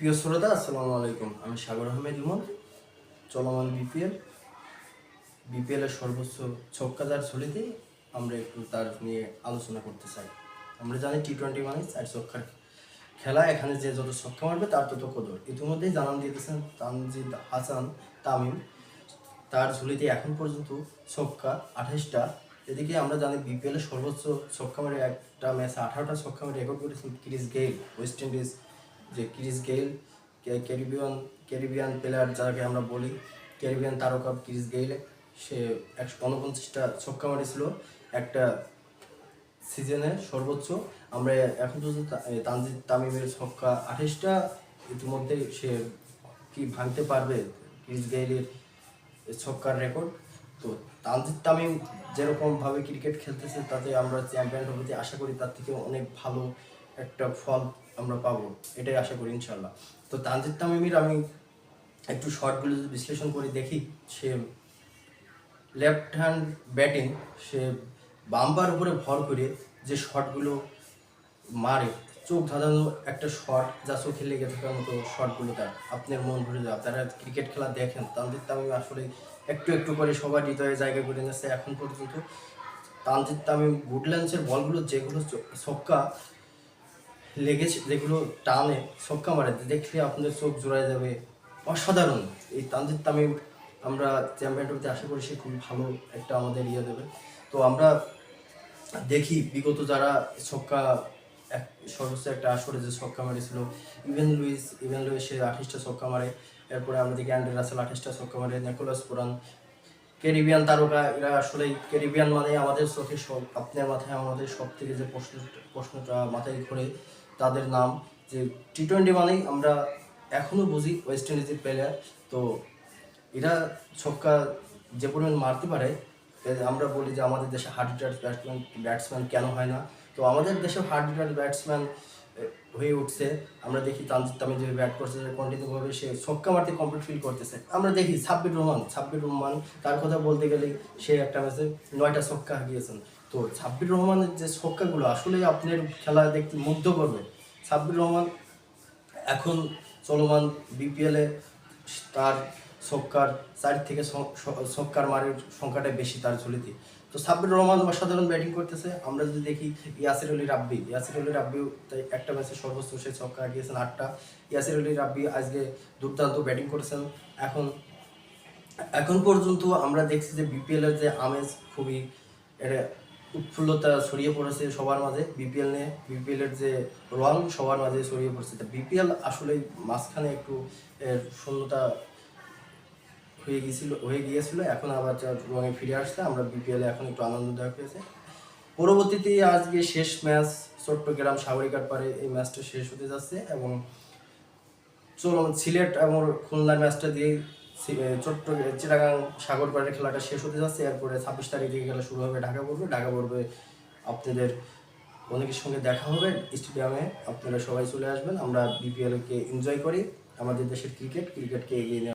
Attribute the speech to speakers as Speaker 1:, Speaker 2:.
Speaker 1: প্রিয় শ্রোতা, আসসালামু আলাইকুম। আমি সাগর আহমেদ ইমন, চলমান বিপিএল। বিপিএল এর সর্বোচ্চ ছক্কাদার ঝুলিতে আমরা একটু তার নিয়ে আলোচনা করতে চাই। আমরা জানি টি টোয়েন্টি মানে চার ছক্কার খেলা, এখানে যে যত ছক্কা মারবে তার তত কদর। ইতিমধ্যেই জানান দিয়েছেন তানজিদ হাসান তামিম, তার ঝুলিতে এখন পর্যন্ত ছক্কা আঠাশটা। এদিকে আমরা জানি বিপিএলের সর্বোচ্চ ছক্কা মেরে একটা ম্যাচে আঠারোটা ছক্কা মেরে রেকর্ড করেছেন ক্রিস গেইল, ওয়েস্ট ইন্ডিজ যে Chris Gayle Caribbean Caribbean player যাকে আমরা বলি, ক্যারিবিয়ান তারকা ক্রিস গেইল, সে একশো উনপঞ্চাশটা ছক্কা মারিছিল একটা সিজনে সর্বোচ্চ। আমরা এখন পর্যন্ত তানজিদ তামিমের ছক্কা আঠাশটা, ইতিমধ্যে সে কি ভাঙতে পারবে ক্রিস গেইলের ছক্কার রেকর্ড তো তানজিদ তামিম যেরকমভাবে ক্রিকেট খেলতেছে, তাতে আমরা চ্যাম্পিয়ন হতে আশা করি তার থেকে অনেক ভালো একটা ফল আমরা পাবো, এটাই আশা করি ইনশাল্লাহ তো তানজিদ তামিমির আমি একটু শর্টগুলো যদি বিশ্লেষণ করে, দেখি সে লেফট হ্যান্ড ব্যাটিং সে বাম্বার উপরে ভর করে যে শটগুলো মারে, চোখ ধাঁধানো একটা শট যা চোখে লেগে থাকার মতো শটগুলো তার। আপনার মন ভরে যাওয়া তারা ক্রিকেট খেলা দেখেন। তানজিদ তামিম আসলে একটু একটু করে সবার হৃদয়ে জায়গা করে নিয়েছে এখন পর্যন্ত। তানজিদ তামিম গুডল্যান্ডসের বলগুলো যেগুলো ছক্কা লেগেছে, যেগুলো টানে ছক্কা মারে দেখলে আপনাদের চোখ জোড়ায় যাবে। অসাধারণ! এই তানজিদ তামিম, আমরা চ্যাম্পিয়ন ট্রফিতে আশা করি সে খুব ভালো একটা আমাদের ইয়ে দেবে। তো আমরা দেখি, বিগত যারা ছক্কা, এক, সর্বোচ্চ একটা আসরে যে ছক্কা মারিছিল, ইভেন লুইস ইভেন লুইস সে আঠাশটা ছক্কা মারে, এরপরে আমরা দেখি অ্যান্ড্রে রাসেল আঠাশটা ছক্কা মারে, নেকোলাস পুরান, ক্যারিবিয়ান তারকা, এরা আসলে ক্যারিবিয়ান মানে আমাদের চোখে সব, আপনার মাথায় আমাদের সব থেকে যে প্রশ্ন, প্রশ্নটা মাথায় ঘুরে তাদের নাম যে টি টোয়েন্টি মানেই আমরা এখনও বুঝি ওয়েস্ট ইন্ডিজের প্লেয়ার তো এরা ছক্কা যে পরিমাণ মারতে পারে আমরা বলি যে আমাদের দেশে হার্ড হিটার ব্যাটসম্যান ব্যাটসম্যান কেন হয় না? তো আমাদের দেশে হার্ড হিটার ব্যাটসম্যান হয়ে উঠছে। আমরা দেখি তানজিদ তামিম যে ব্যাট করছে কন্টিনিউভাবে সে ছক্কা মারতে কমপ্লিট ফিল করতেছে। আমরা দেখি সাব্বির রহমান সাব্বির রহমান, তার কথা বলতে গেলেই সে একটা ম্যাচে নয়টা ছক্কা হারিয়েছেন। তো সাব্বির রহমানের যে ছক্কাগুলো আসলেই আপনার খেলা দেখতে মুগ্ধ করবে। সাব্বির রহমান এখন চলমান বিপিএলে তার ছক্কার চার থেকে ছক্কার মারের সংখ্যাটা বেশি তার ঝুলিতে। তো সাব্বির রহমান অসাধারণ ব্যাটিং করতেছে। আমরা যদি দেখি ইয়াসির আলী রাব্বি, ইয়াসির আলী রাব্বিও তাই একটা ম্যাচে সর্বোচ্চ সে ছক্কা হারিয়েছেন আটটা। ইয়াসির আলী রাব্বি আজকে দুর্দান্ত ব্যাটিং করেছেন। এখন এখন পর্যন্ত আমরা দেখছি যে বিপিএলের যে আমেজ খুবই, এটা উৎফুল্লতা ছড়িয়ে পড়েছে সবার মাঝে। বিপিএল নিয়ে বিপিএল এর যে রং সবার মাঝে ছড়িয়ে পড়ছে। বিপিএল আসলে মাঝখানে একটু এর শূন্যতা হয়ে গিয়েছিল হয়ে গিয়েছিল। এখন আবার রঙে ফিরে আসছে, আমরা বিপিএল এখন একটু আনন্দদায়ক হয়েছে। পরবর্তীতে আজকে শেষ ম্যাচ চট্টগ্রাম সাগরিকার পারে এই ম্যাচটা শেষ হতে যাচ্ছে এবং চলো সিলেট এবং খুলনার ম্যাচটা দিয়ে ছোট্ট চিটাগাং সাগর পাড়ের খেলাটা শেষ হতে যাচ্ছে। এরপরে ছাব্বিশ তারিখ থেকে খেলা শুরু হবে ঢাকা পড়বে। ঢাকা পড়বে আপনাদের অনেকের সঙ্গে দেখা হবে। স্টেডিয়ামে আপনারা সবাই চলে আসবেন। আমরা বিপিএলকে এনজয় করি। আমাদের দেশের ক্রিকেট ক্রিকেটকে এগিয়ে